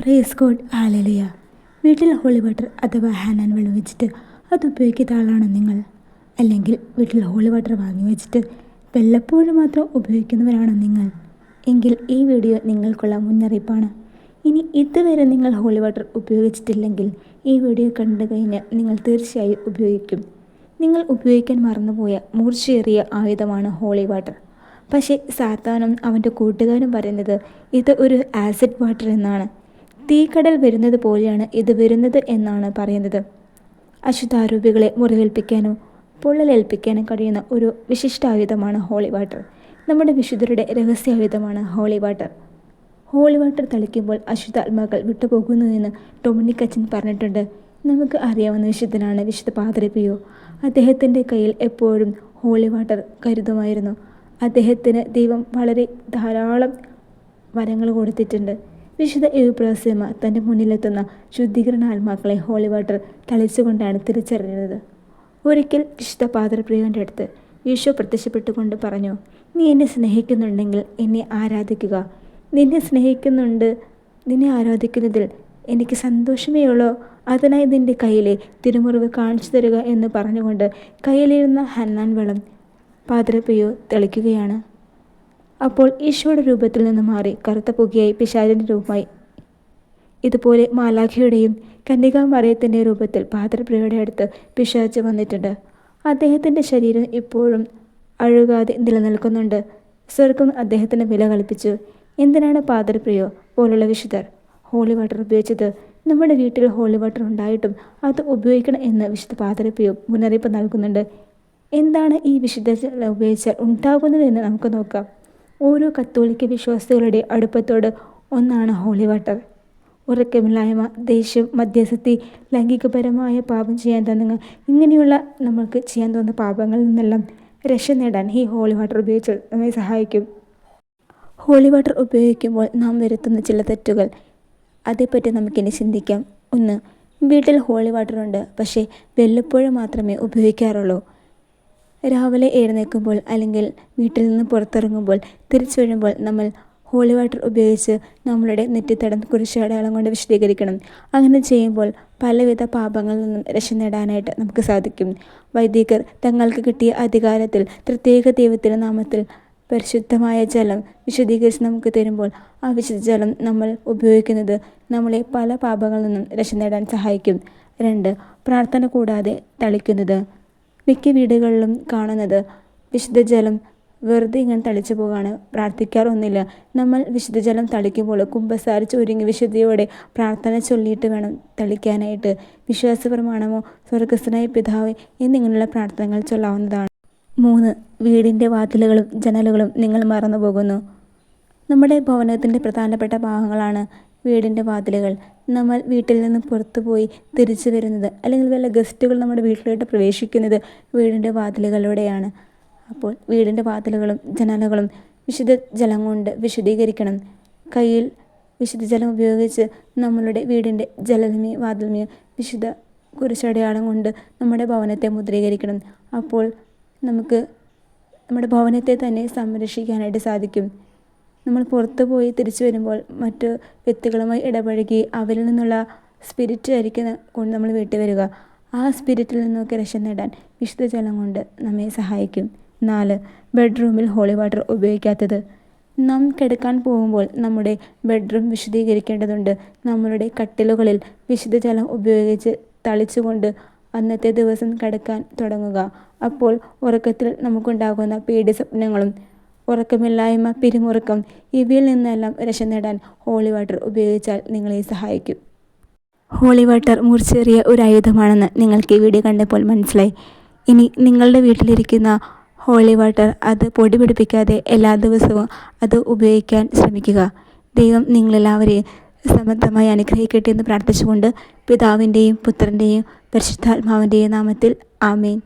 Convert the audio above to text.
Praise code ആലലിയ വീട്ടിൽ holy water അഥവാ ഹാനാൻ വെള്ളം വെച്ചിട്ട് അത് ഉപയോഗിക്കുന്ന ആളാണ് നിങ്ങൾ. അല്ലെങ്കിൽ വീട്ടിൽ ഹോളി വാട്ടർ വാങ്ങി വെച്ചിട്ട് വല്ലപ്പോഴും മാത്രം ഉപയോഗിക്കുന്നവരാണ് നിങ്ങൾ. എങ്കിൽ ഈ വീഡിയോ നിങ്ങൾക്കുള്ള മുന്നറിയിപ്പാണ്. ഇനി ഇതുവരെ നിങ്ങൾ ഹോളി വാട്ടർ ഉപയോഗിച്ചിട്ടില്ലെങ്കിൽ ഈ വീഡിയോ കണ്ടു കഴിഞ്ഞാൽ നിങ്ങൾ തീർച്ചയായും ഉപയോഗിക്കും. നിങ്ങൾ ഉപയോഗിക്കാൻ മറന്നുപോയ മൂർച്ചയേറിയ ആയുധമാണ് ഹോളി വാട്ടർ പക്ഷേ സാത്താനും അവന്റെ കൂട്ടുകാരും പറയുന്നത് ഇത് ഒരു ആസിഡ് വാട്ടർ എന്നാണ്. തീക്കടൽ വരുന്നത് പോലെയാണ് ഇത് വരുന്നത് എന്നാണ് പറയുന്നത്. അശുദ്ധാരൂപികളെ മുറിവേൽപ്പിക്കാനും പൊള്ളലേൽപ്പിക്കാനും കഴിയുന്ന ഒരു വിശിഷ്ടായുധമാണ് ഹോളി വാട്ടർ. നമ്മുടെ വിശുദ്ധരുടെ രഹസ്യായുധമാണ് ഹോളി വാട്ടർ. ഹോളി വാട്ടർ തളിക്കുമ്പോൾ അശുദ്ധാത്മാക്കൾ വിട്ടുപോകുന്നു എന്ന് ഡൊമിനിക് അച്ഛൻ പറഞ്ഞിട്ടുണ്ട്. നമുക്ക് അറിയാവുന്ന വിശുദ്ധനാണ് വിശുദ്ധ പാതിരപ്പിയോ അദ്ദേഹത്തിന്റെ കയ്യിൽ എപ്പോഴും ഹോളി വാട്ടർ കരുതുമായിരുന്നു. അദ്ദേഹത്തിന് ദൈവം വളരെ ധാരാളം വരങ്ങൾ കൊടുത്തിട്ടുണ്ട്. വിശുദ്ധ യുപ്രസീമ തന്റെ മുന്നിലെത്തുന്ന ശുദ്ധീകരണ ആത്മാക്കളെ ഹോളി വാട്ടർ തളിച്ചുകൊണ്ടാണ് തിരിച്ചറിഞ്ഞത്. ഒരിക്കൽ വിശുദ്ധ പാദ്രപ്രിയോന്റെ അടുത്ത് യേശു പ്രത്യക്ഷപ്പെട്ടുകൊണ്ട് പറഞ്ഞു നീ എന്നെ സ്നേഹിക്കുന്നുണ്ടെങ്കിൽ എന്നെ ആരാധിക്കുക. നിന്നെ സ്നേഹിക്കുന്നുണ്ട് നിന്നെ ആരാധിക്കുന്നതിൽ എനിക്ക് സന്തോഷമേ ഉള്ളൂ. അതിനായി നിന്റെ കയ്യിലെ തിരുമുറിവ് കാണിച്ചു തരിക എന്ന് പറഞ്ഞുകൊണ്ട് കയ്യിലിരുന്ന ഹന്നാൻ വെള്ളം പാദ്രപ്പയോ തെളിക്കുകയാണ്. അപ്പോൾ ഈശോയുടെ രൂപത്തിൽ നിന്ന് മാറി കറുത്ത പുകയായി പിശാചിന്റെ രൂപമായി. ഇതുപോലെ മാലാഖിയുടെയും കന്യകാമറിയത്തിന്റെ രൂപത്തിൽ പാത്രപ്രിയയുടെ അടുത്ത് പിശാച്ച് വന്നിട്ടുണ്ട്. അദ്ദേഹത്തിന്റെ ശരീരം ഇപ്പോഴും അഴുകാതെ നിലനിൽക്കുന്നുണ്ട്. സ്വർഗം അദ്ദേഹത്തിന് വില കൽപ്പിച്ചു. എന്തിനാണ് പാദ്രപ്രിയോ പോലുള്ള വിശുദ്ധർ? ഹോളി വാട്ടർ ഉപയോഗിച്ചത് നമ്മുടെ വീട്ടിൽ ഹോളി വാട്ടർ ഉണ്ടായിട്ടും അത് ഉപയോഗിക്കണം എന്ന് വിശുദ്ധ പാദ്രപ്രിയോ മുന്നറിയിപ്പ് നൽകുന്നുണ്ട്. എന്താണ് ഈ വിശുദ്ധ ഉപയോഗിച്ചാൽ ഉണ്ടാകുന്നതെന്ന് നമുക്ക് നോക്കാം. ഓരോ കത്തോലിക്ക വിശ്വാസികളുടെ അടുപ്പത്തോട് ഒന്നാണ് ഹോളി വാട്ടർ ഉറക്കമില്ലായ്മ ദേഷ്യം മധ്യസ്ഥി ലൈംഗികപരമായ പാപം ചെയ്യാൻ തോന്നുക ഇങ്ങനെയുള്ള നമ്മൾക്ക് ചെയ്യാൻ തോന്നുന്ന പാപങ്ങളിൽ നിന്നെല്ലാം രക്ഷ നേടാൻ ഈ ഹോളി വാട്ടർ ഉപയോഗിച്ച് നമ്മെ സഹായിക്കും. ഹോളി വാട്ടർ ഉപയോഗിക്കുമ്പോൾ നാം വരുത്തുന്ന ചില തെറ്റുകൾ. അതേപ്പറ്റി നമുക്കിനി ചിന്തിക്കാം. ഒന്ന് വീട്ടിൽ ഹോളി വാട്ടർ ഉണ്ട്. പക്ഷേ വല്ലപ്പോഴും മാത്രമേ ഉപയോഗിക്കാറുള്ളൂ. രാവിലെ എഴുന്നേൽക്കുമ്പോൾ അല്ലെങ്കിൽ വീട്ടിൽ നിന്ന് പുറത്തിറങ്ങുമ്പോൾ തിരിച്ചു വരുമ്പോൾ നമ്മൾ ഹോളി വാട്ടർ ഉപയോഗിച്ച് നമ്മളുടെ നെറ്റിത്തടം കുറിച്ച് അടയാളം കൊണ്ട് വിശദീകരിക്കണം. അങ്ങനെ ചെയ്യുമ്പോൾ പലവിധ പാപങ്ങളിൽ നിന്നും രക്ഷ നേടാനായിട്ട് നമുക്ക് സാധിക്കും. വൈദികർ തങ്ങൾക്ക് കിട്ടിയ അധികാരത്തിൽ പ്രത്യേക ദൈവത്തിന്റെ നാമത്തിൽ പരിശുദ്ധമായ ജലം വിശദീകരിച്ച് നമുക്ക് തരുമ്പോൾ ആ വിശുദ്ധ ജലം നമ്മൾ ഉപയോഗിക്കുന്നത് നമ്മളെ പല പാപങ്ങളിൽ നിന്നും രക്ഷ നേടാൻ സഹായിക്കും. രണ്ട് പ്രാർത്ഥന കൂടാതെ തളിക്കുന്നത്. മിക്ക വീടുകളിലും കാണുന്നത് വിശുദ്ധ ജലം വെറുതെ ഇങ്ങനെ തളിച്ചു പോകാണ്. പ്രാർത്ഥിക്കാറൊന്നുമില്ല. നമ്മൾ വിശുദ്ധ ജലം തളിക്കുമ്പോൾ കുമ്പസാരിച്ച് ഒരുങ്ങി വിശുദ്ധിയോടെ പ്രാർത്ഥന ചൊല്ലിയിട്ട് വേണം തളിക്കാനായിട്ട്. വിശ്വാസ പ്രമാണമോ സ്വർഗസ്ഥനായ പിതാവ് എന്നിങ്ങനെയുള്ള പ്രാർത്ഥനകൾ ചൊല്ലാവുന്നതാണ്. മൂന്ന് വീടിന്റെ വാതിലുകളും ജനലുകളും നിങ്ങൾ മറന്നു പോകുന്നു നമ്മുടെ ഭവനത്തിന്റെ പ്രധാനപ്പെട്ട ഭാഗങ്ങളാണ് വീടിന്റെ വാതിലുകൾ. നമ്മൾ വീട്ടിൽ നിന്ന് പുറത്തു പോയി തിരിച്ചു വരുന്നത് അല്ലെങ്കിൽ വല്ല ഗസ്റ്റുകൾ നമ്മുടെ വീട്ടിലോട്ട് പ്രവേശിക്കുന്നത് വീടിന്റെ വാതിലുകളിലൂടെയാണ്. അപ്പോൾ വീടിന്റെ വാതിലുകളും ജനാലകളും വിശുദ്ധ ജലം കൊണ്ട് വിശുദ്ധീകരിക്കണം. കയ്യിൽ വിശുദ്ധ ജലം ഉപയോഗിച്ച് നമ്മളുടെ വീടിന്റെ ജലമേ വാതിൽമേ വിശുദ്ധ കുരിശടയാളം കൊണ്ട് നമ്മുടെ ഭവനത്തെ മുദ്രീകരിക്കണം. അപ്പോൾ നമുക്ക് നമ്മുടെ ഭവനത്തെ തന്നെ സംരക്ഷിക്കാനായിട്ട് സാധിക്കും. നമ്മൾ പുറത്തു പോയി തിരിച്ചു വരുമ്പോൾ മറ്റു വ്യക്തികളുമായി ഇടപഴകി അവരിൽ നിന്നുള്ള സ്പിരിറ്റ് ആയിരിക്കും കൊണ്ട് നമ്മൾ വീട്ടിൽ വരിക. ആ സ്പിരിറ്റിൽ നിന്നൊക്കെ രക്ഷ നേടാൻ വിശുദ്ധ ജലം കൊണ്ട് നമ്മെ സഹായിക്കും. നാല് ബെഡ്റൂമിൽ ഹോളി വാട്ടർ ഉപയോഗിക്കാത്തത്. നാം കിടക്കാൻ പോകുമ്പോൾ നമ്മുടെ ബെഡ്റൂം വിശദീകരിക്കേണ്ടതുണ്ട് നമ്മളുടെ കട്ടിലുകളിൽ വിശുദ്ധ ജലം ഉപയോഗിച്ച് തളിച്ചുകൊണ്ട് അന്നത്തെ ദിവസം കിടക്കാൻ തുടങ്ങുക. അപ്പോൾ ഉറക്കത്തിൽ നമുക്കുണ്ടാകുന്ന പേടി സ്വപ്നങ്ങളും ഉറക്കമില്ലായ്മ പിരിമുറുക്കം ഇവയിൽ നിന്നെല്ലാം രക്ഷ നേടാൻ ഹോളി വാട്ടർ ഉപയോഗിച്ചാൽ നിങ്ങളെ സഹായിക്കും. ഹോളി വാട്ടർ മുറിച്ചേറിയ ഒരു ആയുധമാണെന്ന് നിങ്ങൾക്ക് ഈ വീഡിയോ കണ്ടപ്പോൾ മനസ്സിലായി. ഇനി നിങ്ങളുടെ വീട്ടിലിരിക്കുന്ന ഹോളി വാട്ടർ അത് പൊടി പിടിപ്പിക്കാതെ എല്ലാ ദിവസവും അത് ഉപയോഗിക്കാൻ ശ്രമിക്കുക. ദൈവം നിങ്ങളെല്ലാവരെയും സമർത്ഥമായി അനുഗ്രഹിക്കട്ടെ എന്ന് പ്രാർത്ഥിച്ചുകൊണ്ട് പിതാവിന്റെയും പുത്രന്റെയും പരിശുദ്ധാത്മാവിന്റെയും നാമത്തിൽ ആമേൻ.